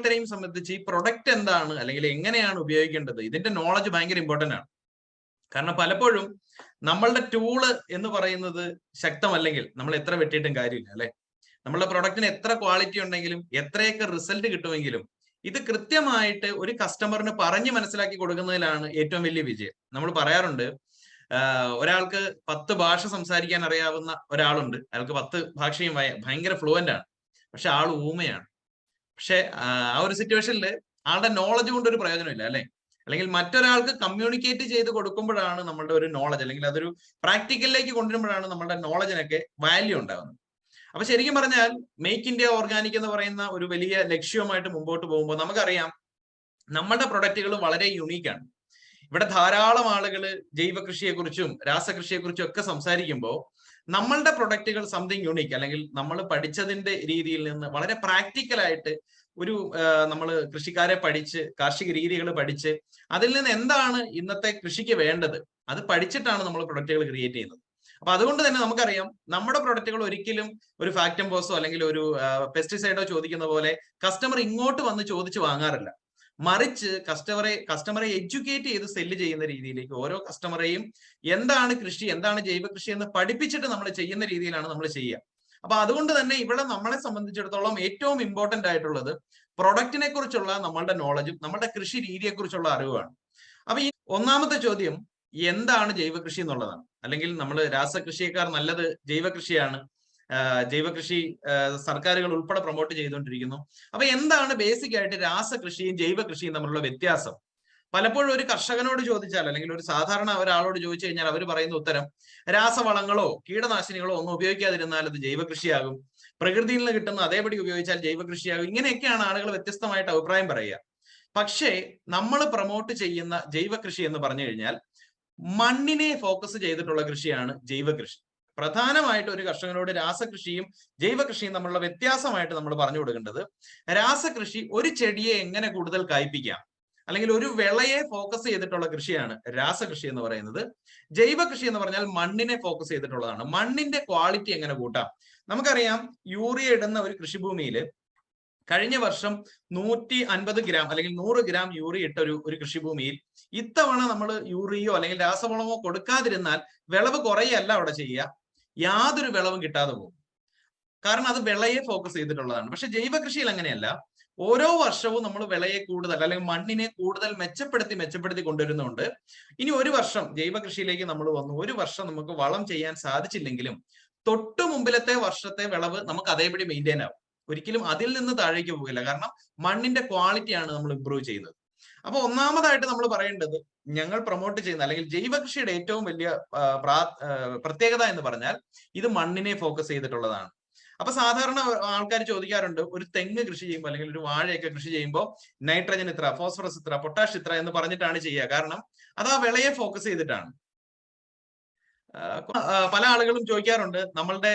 ഓരോരുത്തരെയും സംബന്ധിച്ച് ഈ പ്രൊഡക്റ്റ് എന്താണ് അല്ലെങ്കിൽ എങ്ങനെയാണ് ഉപയോഗിക്കേണ്ടത് ഇതിന്റെ നോളജ് ഭയങ്കര ഇമ്പോർട്ടന്റ് ആണ്. കാരണം പലപ്പോഴും നമ്മളുടെ ടൂൾ എന്ന് പറയുന്നത് ശക്തമല്ലെങ്കിൽ നമ്മൾ എത്ര വെട്ടിയിട്ടും കാര്യമില്ല അല്ലെ? നമ്മളുടെ പ്രൊഡക്റ്റിന് എത്ര ക്വാളിറ്റി ഉണ്ടെങ്കിലും എത്രയൊക്കെ റിസൾട്ട് കിട്ടുമെങ്കിലും ഇത് കൃത്യമായിട്ട് ഒരു കസ്റ്റമറിന് പറഞ്ഞ് മനസ്സിലാക്കി കൊടുക്കുന്നതിലാണ് ഏറ്റവും വലിയ വിജയം. നമ്മൾ പറയാറുണ്ട് ഒരാൾക്ക് പത്ത് ഭാഷ സംസാരിക്കാൻ അറിയാവുന്ന ഒരാളുണ്ട്. അയാൾക്ക് പത്ത് ഭാഷയും ഭയങ്കര ഫ്ലുവന്റ് ആണ്. പക്ഷെ ആൾ ഊമയാണ്. പക്ഷെ ആ ഒരു സിറ്റുവേഷനിൽ ആളുടെ നോളജ് കൊണ്ട് ഒരു പ്രയോജനമില്ല അല്ലെ? അല്ലെങ്കിൽ മറ്റൊരാൾക്ക് കമ്മ്യൂണിക്കേറ്റ് ചെയ്ത് കൊടുക്കുമ്പോഴാണ് നമ്മളുടെ ഒരു നോളജ് അല്ലെങ്കിൽ അതൊരു പ്രാക്ടിക്കലിലേക്ക് കൊണ്ടുവരുമ്പോഴാണ് നമ്മുടെ നോളജിനൊക്കെ വാല്യൂ ഉണ്ടാകുന്നത് അപ്പൊ ശരിക്കും പറഞ്ഞാൽ മേക്ക് ഇന്ത്യ ഓർഗാനിക് എന്ന് പറയുന്ന ഒരു വലിയ ലക്ഷ്യവുമായിട്ട് മുമ്പോട്ട് പോകുമ്പോൾ നമുക്കറിയാം നമ്മുടെ പ്രൊഡക്റ്റുകൾ വളരെ യുണീക്കാണ് ഇവിടെ ധാരാളം ആളുകൾ ജൈവ കൃഷിയെക്കുറിച്ചും രാസകൃഷിയെക്കുറിച്ചും ഒക്കെ സംസാരിക്കുമ്പോൾ നമ്മളുടെ പ്രൊഡക്റ്റുകൾ സംതിങ് യുണീക്ക് അല്ലെങ്കിൽ നമ്മൾ പഠിച്ചതിന്റെ രീതിയിൽ നിന്ന് വളരെ പ്രാക്ടിക്കലായിട്ട് ഒരു നമ്മൾ കൃഷിക്കാരെ പഠിച്ച് കാർഷിക രീതികൾ പഠിച്ച് അതിൽ നിന്ന് എന്താണ് ഇന്നത്തെ കൃഷിക്ക് വേണ്ടത്? അത് പഠിച്ചിട്ടാണ് നമ്മൾ പ്രൊഡക്റ്റുകൾ ക്രിയേറ്റ് ചെയ്യുന്നത്. അപ്പൊ അതുകൊണ്ട് തന്നെ നമുക്കറിയാം നമ്മുടെ പ്രൊഡക്റ്റുകൾ ഒരിക്കലും ഒരു ഫാക്ടംബോസോ അല്ലെങ്കിൽ ഒരു പെസ്റ്റിസൈഡോ ചോദിക്കുന്ന പോലെ കസ്റ്റമർ ഇങ്ങോട്ട് വന്ന് ചോദിച്ചു വാങ്ങാറില്ല. മറിച്ച് കസ്റ്റമറെ കസ്റ്റമറെ എഡ്യൂക്കേറ്റ് ചെയ്ത് സെല്ല് ചെയ്യുന്ന രീതിയിലേക്ക് ഓരോ കസ്റ്റമറെയും എന്താണ് കൃഷി എന്താണ് ജൈവ കൃഷി എന്ന് പഠിപ്പിച്ചിട്ട് നമ്മൾ ചെയ്യുന്ന രീതിയിലാണ് നമ്മൾ ചെയ്യുക. അപ്പൊ അതുകൊണ്ട് തന്നെ ഇവിടെ നമ്മളെ സംബന്ധിച്ചിടത്തോളം ഏറ്റവും ഇമ്പോർട്ടന്റ് ആയിട്ടുള്ളത് പ്രൊഡക്റ്റിനെ കുറിച്ചുള്ള നമ്മളുടെ നോളജും നമ്മുടെ കൃഷി രീതിയെ കുറിച്ചുള്ള അറിവാണ്. അപ്പൊ ഈ ഒന്നാമത്തെ ചോദ്യം എന്താണ് ജൈവ കൃഷി എന്നുള്ളതാണ്. അല്ലെങ്കിൽ നമ്മൾ രാസകൃഷിയേക്കാൾ നല്ലത് ജൈവ കൃഷിയാണ്. ജൈവ കൃഷി സർക്കാരുകൾ ഉൾപ്പെടെ പ്രൊമോട്ട് ചെയ്തുകൊണ്ടിരിക്കുന്നു. അപ്പൊ എന്താണ് ബേസിക് ആയിട്ട് രാസകൃഷിയും ജൈവകൃഷിയും തമ്മിലുള്ള വ്യത്യാസം? പലപ്പോഴും ഒരു കർഷകനോട് ചോദിച്ചാൽ അല്ലെങ്കിൽ ഒരു സാധാരണ ഒരാളോട് ചോദിച്ചു കഴിഞ്ഞാൽ അവർ പറയുന്ന ഉത്തരം രാസവളങ്ങളോ കീടനാശിനികളോ ഒന്നും ഉപയോഗിക്കാതിരുന്നാൽ അത് ജൈവകൃഷിയാകും. പ്രകൃതിയിൽ നിന്ന് കിട്ടുന്ന അതേപടി ഉപയോഗിച്ചാൽ ജൈവകൃഷിയാകും. ഇങ്ങനെയൊക്കെയാണ് ആളുകൾ വ്യത്യസ്തമായിട്ട് അഭിപ്രായം പറയുക. പക്ഷേ നമ്മൾ പ്രൊമോട്ട് ചെയ്യുന്ന ജൈവകൃഷി എന്ന് പറഞ്ഞു കഴിഞ്ഞാൽ മണ്ണിനെ ഫോക്കസ് ചെയ്തിട്ടുള്ള കൃഷിയാണ് ജൈവ കൃഷി പ്രധാനമായിട്ട് ഒരു കർഷകനോട് രാസകൃഷിയും ജൈവകൃഷിയും തമ്മിലുള്ള വ്യത്യാസമായിട്ട് നമ്മൾ പറഞ്ഞു കൊടുക്കേണ്ടത് രാസകൃഷി ഒരു ചെടിയെ എങ്ങനെ കൂടുതൽ കായ്പിക്കാം അല്ലെങ്കിൽ ഒരു വിളയെ ഫോക്കസ് ചെയ്തിട്ടുള്ള കൃഷിയാണ് രാസകൃഷി എന്ന് പറയുന്നത്. ജൈവകൃഷി എന്ന് പറഞ്ഞാൽ മണ്ണിനെ ഫോക്കസ് ചെയ്തിട്ടുള്ളതാണ്. മണ്ണിന്റെ ക്വാളിറ്റി എങ്ങനെ കൂട്ടാം? നമുക്കറിയാം യൂറിയ ഇടുന്ന ഒരു കൃഷിഭൂമിയിൽ കഴിഞ്ഞ വർഷം നൂറ്റി അൻപത് ഗ്രാം അല്ലെങ്കിൽ നൂറ് ഗ്രാം യൂറിയ ഇട്ട ഒരു ഒരു കൃഷിഭൂമിയിൽ ഇത്തവണ നമ്മൾ യൂറിയോ അല്ലെങ്കിൽ രാസവളമോ കൊടുക്കാതിരുന്നാൽ വിളവ് കുറയല്ല അവിടെ ചെയ്യുക. യാതൊരു വിളവും കിട്ടാതെ പോകും. കാരണം അത് വിളയെ ഫോക്കസ് ചെയ്തിട്ടുള്ളതാണ്. പക്ഷെ ജൈവ കൃഷിയിൽ അങ്ങനെയല്ല. ഓരോ വർഷവും നമ്മൾ വിളയെ കൂടുതൽ അല്ലെങ്കിൽ മണ്ണിനെ കൂടുതൽ മെച്ചപ്പെടുത്തി മെച്ചപ്പെടുത്തി കൊണ്ടുവരുന്നുണ്ട്. ഇനി ഒരു വർഷം ജൈവ കൃഷിയിലേക്ക് നമ്മൾ വന്നു. ഒരു വർഷം നമുക്ക് വളം ചെയ്യാൻ സാധിച്ചില്ലെങ്കിലും തൊട്ടു മുമ്പിലത്തെ വർഷത്തെ വിളവ് നമുക്ക് അതേപടി മെയിന്റെയിൻ ആവും. ഒരിക്കലും അതിൽ നിന്ന് താഴേക്ക് പോകില്ല. കാരണം മണ്ണിന്റെ ക്വാളിറ്റിയാണ് നമ്മൾ ഇമ്പ്രൂവ് ചെയ്യുന്നത്. അപ്പൊ ഒന്നാമതായിട്ട് നമ്മൾ പറയേണ്ടത് ഞങ്ങൾ പ്രൊമോട്ട് ചെയ്യുന്ന അല്ലെങ്കിൽ ജൈവകൃഷിയുടെ ഏറ്റവും വലിയ പ്രത്യേകത എന്ന് പറഞ്ഞാൽ ഇത് മണ്ണിനെ ഫോക്കസ് ചെയ്തിട്ടുള്ളതാണ്. അപ്പൊ സാധാരണ ആൾക്കാർ ചോദിക്കാറുണ്ട് ഒരു തെങ്ങ് കൃഷി ചെയ്യുമ്പോൾ അല്ലെങ്കിൽ ഒരു വാഴയൊക്കെ കൃഷി ചെയ്യുമ്പോൾ നൈട്രജൻ ഇത്ര ഫോസ്ഫറസ് ഇത്ര പൊട്ടാഷ് ഇത്ര എന്ന് പറഞ്ഞിട്ടാണ് ചെയ്യുക. കാരണം അത് ആ വിളയെ ഫോക്കസ് ചെയ്തിട്ടാണ്. പല ആളുകളും ചോദിക്കാറുണ്ട് നമ്മളുടെ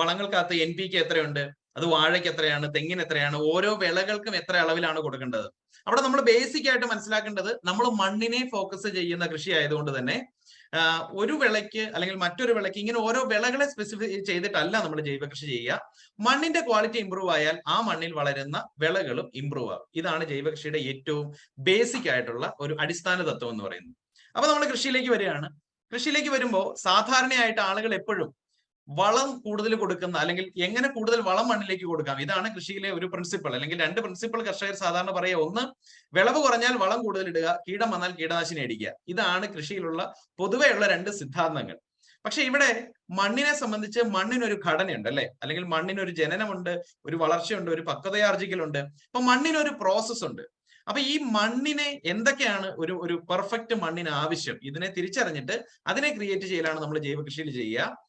വളങ്ങൾക്കകത്ത് എൻ പി കെ എത്രയുണ്ട്? അത് വാഴയ്ക്ക് എത്രയാണ് തെങ്ങിന് എത്രയാണ് ഓരോ വിളകൾക്കും എത്ര അളവിലാണ് കൊടുക്കേണ്ടത്. അവിടെ നമ്മൾ ബേസിക് ആയിട്ട് മനസ്സിലാക്കേണ്ടത് നമ്മൾ മണ്ണിനെ ഫോക്കസ് ചെയ്യുന്ന കൃഷി ആയതുകൊണ്ട് തന്നെ ഒരു വിളയ്ക്ക് അല്ലെങ്കിൽ മറ്റൊരു വിളയ്ക്ക് ഇങ്ങനെ ഓരോ വിളകളെ സ്പെസിഫൈ ചെയ്തിട്ടല്ല നമ്മൾ ജൈവ കൃഷി ചെയ്യുക. മണ്ണിന്റെ ക്വാളിറ്റി ഇമ്പ്രൂവ് ആയാൽ ആ മണ്ണിൽ വളരുന്ന വിളകളും ഇമ്പ്രൂവ് ആകും. ഇതാണ് ജൈവ കൃഷിയുടെ ഏറ്റവും ബേസിക് ആയിട്ടുള്ള ഒരു അടിസ്ഥാന തത്വം എന്ന് പറയുന്നത്. അപ്പൊ നമ്മൾ കൃഷിയിലേക്ക് വരികയാണ്. കൃഷിയിലേക്ക് വരുമ്പോൾ സാധാരണയായിട്ട് ആളുകൾ എപ്പോഴും വളം കൂടുതൽ കൊടുക്കുന്ന അല്ലെങ്കിൽ എങ്ങനെ കൂടുതൽ വളം മണ്ണിലേക്ക് കൊടുക്കാം? ഇതാണ് കൃഷിയിലെ ഒരു പ്രിൻസിപ്പൾ അല്ലെങ്കിൽ രണ്ട് പ്രിൻസിപ്പൾ കർഷകർ സാധാരണ പറയുക ഒന്ന് വിളവ് കുറഞ്ഞാൽ വളം കൂടുതൽ ഇടുക കീടം വന്നാൽ കീടനാശിനി അടിക്കുക. ഇതാണ് കൃഷിയിലുള്ള പൊതുവെയുള്ള രണ്ട് സിദ്ധാന്തങ്ങൾ. പക്ഷെ ഇവിടെ മണ്ണിനെ സംബന്ധിച്ച് മണ്ണിനൊരു ഘടനയുണ്ട് അല്ലെ? അല്ലെങ്കിൽ മണ്ണിനൊരു ജനനമുണ്ട് ഒരു വളർച്ചയുണ്ട് ഒരു പക്വതയാർജിക്കലുണ്ട്. അപ്പൊ മണ്ണിനൊരു പ്രോസസ് ഉണ്ട്. അപ്പൊ ഈ മണ്ണിനെ എന്തൊക്കെയാണ് ഒരു ഒരു പെർഫെക്റ്റ് മണ്ണിന് ആവശ്യം? ഇതിനെ തിരിച്ചറിഞ്ഞിട്ട് അതിനെ ക്രിയേറ്റ് ചെയ്യലാണ് നമ്മൾ ജൈവകൃഷിയിൽ ചെയ്യുക.